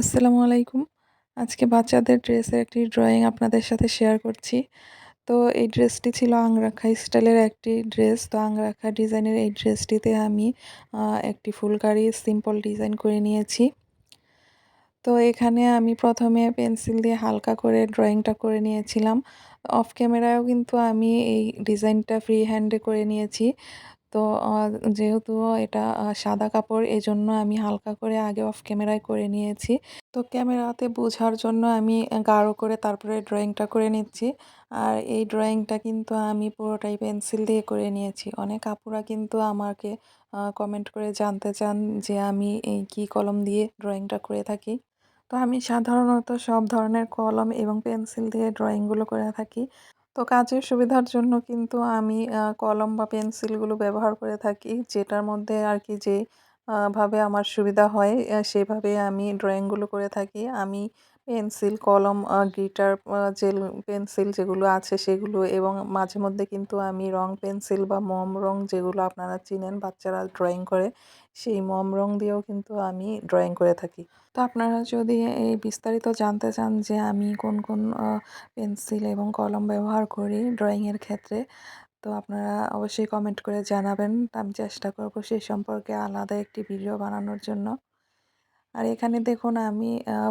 আসসালামু আলাইকুম। আজকে বাচ্চাদের ড্রেসের একটি ড্রয়িং আপনাদের সাথে শেয়ার করছি। তো এই ড্রেসটি ছিল আংরাখা স্টাইলের একটি ড্রেস। তো আংরাখা ডিজাইনের এই ড্রেসটিতে আমি একটি ফুলকারি সিম্পল ডিজাইন করে নিয়েছি। তো এখানে আমি প্রথমে পেন্সিল দিয়ে হালকা করে ড্রয়িংটা করে নিয়েছিলাম। অফ ক্যামেরায়ও কিন্তু আমি এই ডিজাইনটা ফ্রি হ্যান্ডে করে নিয়েছি। তো যেহেতু এটা সাদা কাপড় এই জন্য আমি হালকা করে আগে অফ ক্যামেরায় করে নিয়েছি। তো ক্যামেরাতে বোঝার জন্য আমি গাঢ় করে তারপরে ড্রয়িংটা করে নিচ্ছি। আর এই ড্রয়িংটা কিন্তু আমি পুরোটাই পেন্সিল দিয়ে করে নিয়েছি। অনেক আপুরা কিন্তু আমাকে কমেন্ট করে জানতে চান যে আমি এই কী কলম দিয়ে ড্রয়িংটা করে থাকি। তো আমি সাধারণত সব ধরনের কলম এবং পেন্সিল দিয়ে ড্রয়িংগুলো করে থাকি। তো কাজের সুবিধার জন্য কিন্তু আমি কলম বা পেন্সিলগুলো ব্যবহার করে থাকি। যেটার মধ্যে আর কি যে ভাবে আমার সুবিধা হয় সেভাবে আমি ড্রয়িংগুলো করে থাকি। আমি পেন্সিল, কলম গিটার জেল, পেন্সিল যেগুলো আছে সেগুলো এবং মাঝে মধ্যে কিন্তু আমি রং পেন্সিল বা মম রং যেগুলো আপনারা চিনেন বাচ্চারা ড্রয়িং করে, সেই মম রং দিয়েও কিন্তু আমি ড্রয়িং করে থাকি। তো আপনারা যদি এই বিস্তারিত জানতে চান যে আমি কোন কোন পেন্সিল এবং কলম ব্যবহার করি ড্রয়িংয়ের ক্ষেত্রে, তো আপনারা অবশ্যই কমেন্ট করে জানাবেন। আমি চেষ্টা করব সেই সম্পর্কে আলাদা একটি ভিডিও বানানোর জন্য। আর এখানে দেখুন আমি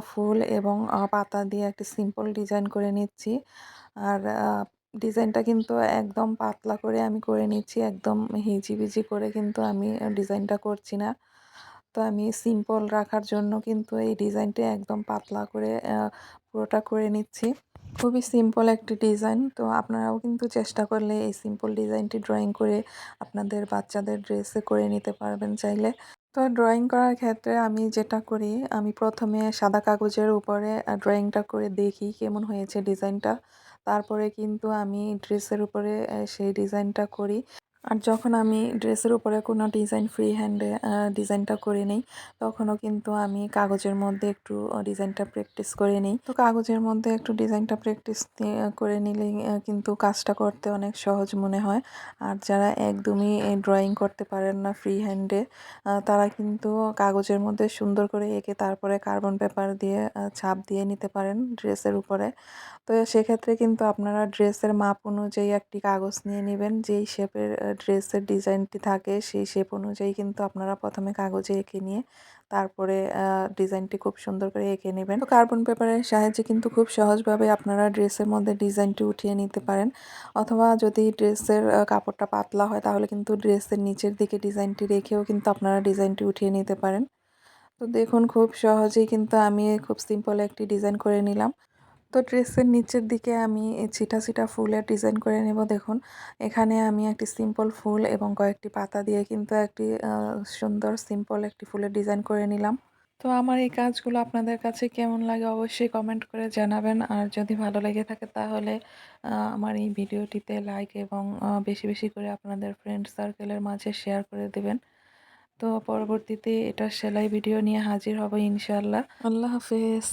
ফুল এবং পাতা দিয়ে একটি সিম্পল ডিজাইন করে নিচ্ছি। আর ডিজাইনটা কিন্তু একদম পাতলা করে আমি করে নিচ্ছি, একদম হিজিবিজি করে কিন্তু আমি ডিজাইনটা করছি না। তো আমি সিম্পল রাখার জন্য কিন্তু এই ডিজাইনটা একদম পাতলা করে পুরোটা করে নিচ্ছি। খুবই সিম্পল একটি ডিজাইন তো আপনারাও কিন্তু চেষ্টা করলে এই সিম্পল ডিজাইনটি ড্রয়িং করে আপনাদের বাচ্চাদের ড্রেসে করে নিতে পারবেন চাইলে। তো ড্রয়িং করার ক্ষেত্রে আমি যেটা করি, আমি প্রথমে সাদা কাগজের উপরে ড্রয়িংটা করে দেখি কেমন হয়েছে ডিজাইনটা তারপরে কিন্তু আমি ড্রেসের উপরে সেই ডিজাইনটা করি। আর যখন আমি ড্রেসের উপরে কোনো ডিজাইন ফ্রি হ্যান্ডে ডিজাইনটা করে নিই, তখনও কিন্তু আমি কাগজের মধ্যে একটু ডিজাইনটা প্র্যাকটিস করে নিই। তো কাগজের মধ্যে একটু ডিজাইনটা প্র্যাকটিস করে নিলে কিন্তু কাজটা করতে অনেক সহজ মনে হয়। আর যারা একদমই ড্রয়িং করতে পারেন না ফ্রি হ্যান্ডে তারা কিন্তু কাগজের মধ্যে সুন্দর করে এঁকে তারপরে কার্বন পেপার দিয়ে ছাপ দিয়ে নিতে পারেন ড্রেসের উপরে। তো সেক্ষেত্রে কিন্তু আপনারা ড্রেসের মাপ অনুযায়ী একটি কাগজ নিয়ে নেবেন, যেই শেপের ড্রেসের ডিজাইনটি থাকে সেই শেপ অনুযায়ী কিন্তু আপনারা প্রথমে কাগজে এঁকে নিয়ে তারপরে ডিজাইনটি খুব সুন্দর করে এঁকে নেবেন। তো কার্বন পেপারের সাহায্যে কিন্তু খুব সহজভাবে আপনারা ড্রেসের মধ্যে ডিজাইনটি উঠিয়ে নিতে পারেন। অথবা যদি ড্রেসের কাপড়টা পাতলা হয় তাহলে কিন্তু ড্রেসের নিচের দিকে ডিজাইনটি রেখেও কিন্তু আপনারা ডিজাইনটি উঠিয়ে নিতে পারেন। তো দেখুন খুব সহজেই কিন্তু আমি খুব সিম্পল একটি ডিজাইন করে নিলাম। তো ড্রেসের নিচের দিকে আমি ছিটা ছিটা ফুলের ডিজাইন করে নেব। দেখুন, এখানে আমি একটি সিম্পল ফুল এবং কয়েকটি পাতা দিয়ে কিন্তু একটি সুন্দর সিম্পল একটি ফুলের ডিজাইন করে নিলাম। তো আমার এই কাজগুলো আপনাদের কাছে কেমন লাগে অবশ্যই কমেন্ট করে জানাবেন। আর যদি ভালো লেগে থাকে তাহলে আমার এই ভিডিওটিতে লাইক এবং বেশি বেশি করে আপনাদের ফ্রেন্ড সার্কেলের মাঝে শেয়ার করে দেবেন। তো পরবর্তীতে এটা সেলাই ভিডিও নিয়ে হাজির হব ইনশাল্লাহ আল্লাহ হাফেজ।